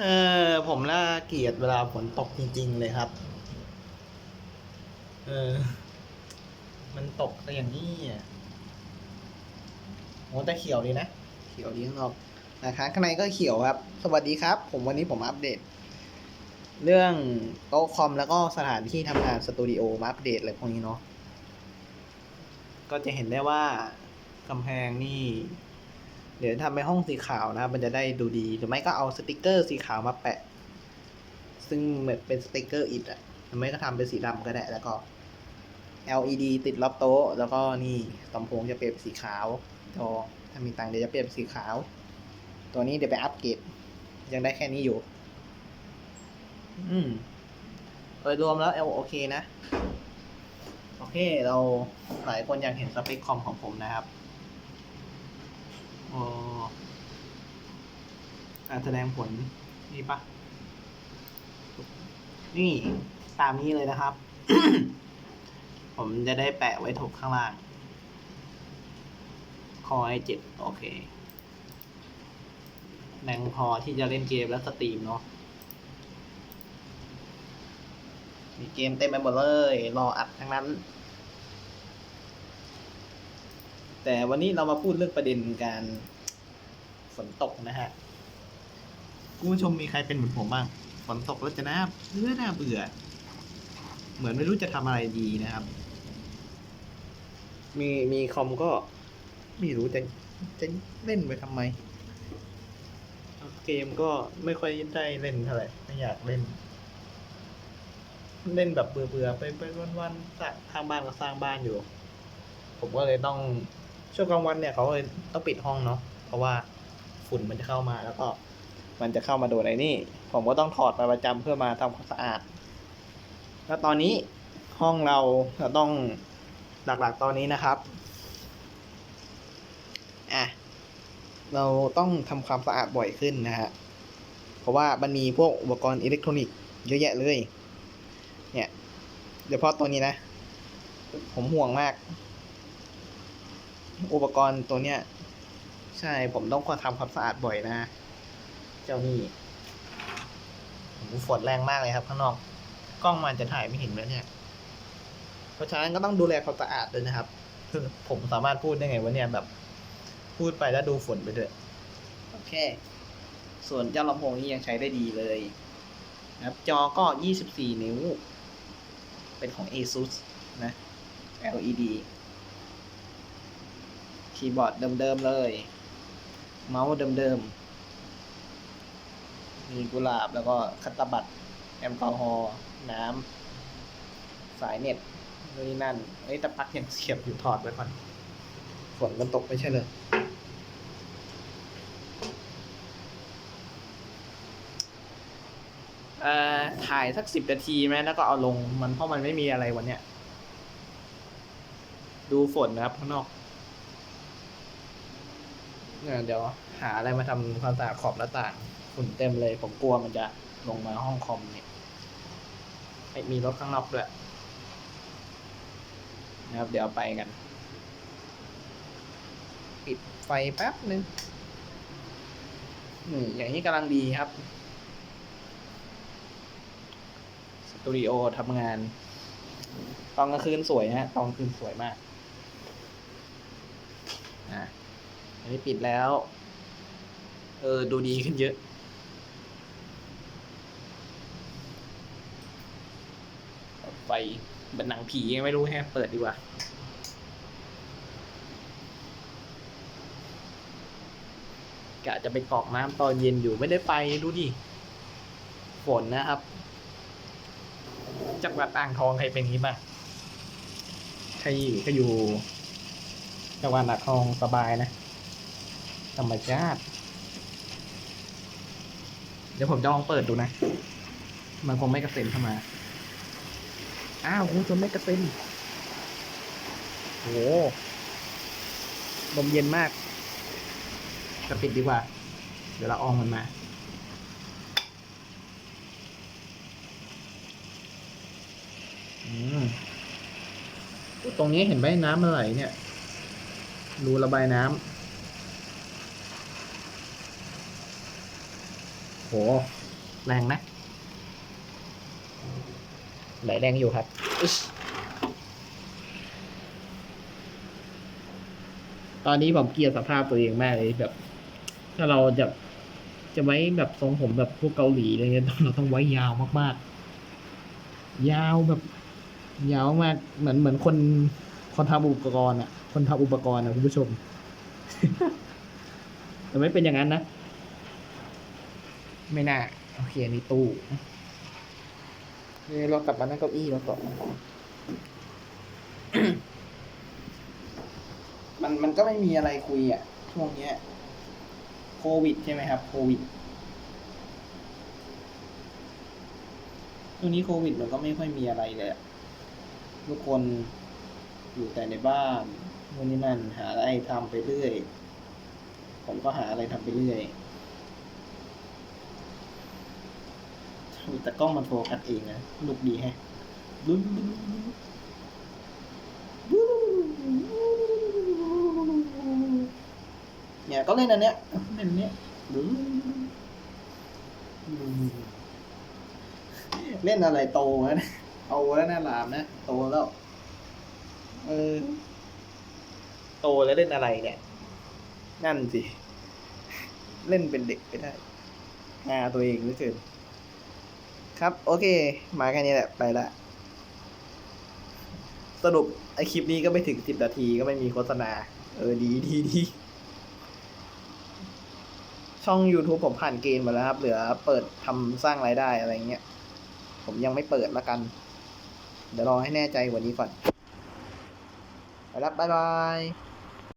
เออผมน่าเกลียดเวลาฝนตกจริง ๆ เลยครับ เออ มันตกแต่อย่างนี้อะโอ้แต่เขียวดีนะ เขียวดีข้างนอกนะคะข้างในก็เขียวครับ สวัสดีครับ ผมวันนี้ผมอัปเดต เรื่องโต๊ะคอมแล้วก็สถานที่ทำงานสตูดิโอมาอัปเดตอะไรพวกนี้เนาะก็จะเห็นได้ว่ากำแพงนี่ เดี๋ยวทำเป็นห้องสีขาวนะครับ มันจะได้ดูดี หรือไม่ก็เอาสติกเกอร์สีขาวมาแปะ ซึ่งเหมือนเป็นสติกเกอร์อิฐอะหรือไม่ก็ทำเป็นสีดำก็ได้ แล้วก็ LED ติดรอบโต๊ะ แล้วก็นี่ลำโพงจะเปลี่ยนเป็นสีขาวจอถ้ามีตังค์เดี๋ยวจะเปลี่ยนเป็นสีขาว ตัวนี้เดี๋ยวไปอัปเกรดยังได้แค่นี้อยู่ อืมโดยรวมแล้วเอลโอเคนะ โอเค เราหลายคนอยากเห็นสเปคคอมของผมนะครับ อ๋อการแสดงผลนี่ปะนี่ตามนี้เลยนะครับ ผมจะได้แปะไว้ถูกข้างล่าง คอไอเจ็ดโอเคแรงพอที่จะเล่นเกมและสตรีมเนาะมีเกมเต็มไปหมดเลย รออัดทั้งนั้น แต่วันนี้เรามาพูดเรื่องประเด็นการฝนตกนะฮะคุณผู้ชมมีใครเป็นเหมือนผมบ้างฝนตกแล้วจะน่าเบื่อน่าเบื่อ เหมือนไม่รู้จะทำอะไรดีนะครับ มีมีคอมก็ไม่รู้จะจะเล่นไปทำไม เกมก็ไม่ค่อยได้เล่นเท่าไหร่ไม่อยากเล่น เล่นแบบเบื่อๆไปไปวันๆสร้างทางบ้านก็สร้างบ้านอยู่ ผมก็เลยต้อง ช่วงกลางวันเนี่ยเขาเลยต้องปิดห้องเนาะเพราะว่าฝุ่นมันจะเข้ามาแล้วก็ มันจะเข้ามาโดนไอ้นี่ ผมก็ต้องถอดมาประจำเพื่อมาทำความสะอาด แล้วตอนนี้ห้องเราเราต้องหลักๆตอนนี้นะครับอะเราต้องทำความสะอาดบ่อยขึ้นนะฮะเพราะว่ามันมีพวกอุปกรณ์อิเล็กทรอนิกส์เยอะแยะเลย เนี่ยเฉพาะตัวนี้นะ ผมห่วงมาก อุปกรณ์ตัวเนี้ย ใช่ผมต้องควรทำความสะอาดบ่อยนะ เจ้านี่โอ้โหฝนแรงมากเลยครับ ข้างนอก กล้องมันจะถ่ายไม่เห็นเลยเนี่ย เพราะฉะนั้นก็ต้องดูแลความสะอาดด้วยนะครับ คือผมสามารถพูดได้ไงวะเนี่ยแบบ พูดไปแล้วดูฝนไปด้วยโอเค ส่วนเจ้าลำโพงนี้ยังใช้ได้ดีเลยนะครับจอก็ 24 นิ้ว เป็นของ ASUS นะ LED คีย์บอร์ดเดิมๆเลย เมาส์เดิมๆ มีกุหลาบแล้วก็คัตตบัตรแอลกอฮอล์น้ำ สายเน็ตนู่นนี่นั่นเอ้ยแต่ปลั๊กยังเสียบอยู่ถอดไว้ก่อน ฝนมันตกไม่ใช่เลยเอ่อถ่ายสักสิบนาทีไหมแล้วก็เอาลงมันเพราะมันไม่มีอะไรวันเนี้ย ดูฝนนะครับข้างนอก เนี่ยเดี๋ยวหาอะไรมาทำความสะอาดขอบหน้าต่างฝุ่นเต็มเลย ผมกลัวมันจะลงมาห้องคอมเนี่ยไม่มีรถข้างนอกด้วยนะครับ เดี๋ยวไปกัน ปิดไฟแป๊บนึงนี่อย่างนี้กำลังดีครับ สตูดิโอทำงาน ตอนกลางคืนสวยฮะ ตอนกลางคืนสวยมาก อะ อันนี้ปิดแล้ว เออ ดูดีขึ้นเยอะ ไฟเป็นหนังผียังไม่รู้แฮะเปิดดีกว่ากะจะไปกรอกน้ำตอนเย็นอยู่ไม่ได้ไปดูดิ ฝนนะครับ จังหวัดอ่างทองใครเป็นงี้บ้างใครอยู่ก็อยู่จังหวัดอ่างทองสบายนะ ธรรมชาติ เดี๋ยวผมจะลองเปิดดูนะ มันคงไม่กระเซ็นเข้ามา อ้าวคุณผู้ชมไม่กระเซ็นโหลมเย็นมากจะปิดดีกว่า เดี๋ยวเราอองมันมา อืมอุ๊ยตรงนี้เห็นไหมน้ำมันไหลเนี่ย รูระบายน้ำโห แรงนะไหลแรงอยู่ครับอึ๊ชตอนนี้ผมเกลียดสภาพตัวเองมากเลยแบบ ถ้าเราจะจะไว้แบบทรงผมแบบพวกเกาหลีอะไรเงี้ยเราต้องไว้ยาวมากๆ ยาวแบบ ยาวมากเหมือนเหมือนคนคนทำอุปกรณ์อะ คนทำอุปกรณ์อะคุณผู้ชม แต่ไม่เป็นอย่างนั้นนะ ไม่น่าโอเคอันนี้ตู้นี่เรากลับมานั่งเก้าอี้เราต่อมันมันก็ไม่มีอะไรคุยอะ ช่วงเนี้ย โควิดใช่ไหมครับ โควิดช่วงนี้โควิดมันก็ไม่ค่อยมีอะไรเลยทุกคนอยู่แต่ในบ้านนู่นนี่นั่นหาอะไรทำไปเรื่อย ผมก็หาอะไรทำไปเรื่อย แต่กล้องมันโฟกัสเองนะลุกดีแฮะลุ้นเนี่ยก็เล่นอันเนี้ยเล่นอันเนี้ยเล่นอะไรโตแล้วนะโตแล้วนะหลามนะโตแล้วเออโตแล้วเล่นอะไรเนี่ย นั่นสิ เล่นเป็นเด็กไปได้งาตัวเองเหลือเกิน ครับ โอเค มาแค่นี้แหละ ไปละ สรุปไอคลิปนี้ก็ไม่ถึงสิบนาทีก็ไม่มีโฆษณา เออ ดีดีดี ช่อง YouTube ผมผ่านเกณฑ์มดแล้วครับ เหลือเปิดทำสร้างรายได้อะไรเงี้ย ผมยังไม่เปิดละกัน เดี๋ยวรอให้แน่ใจกว่านี้ก่อน ไปละบ๊ายบาย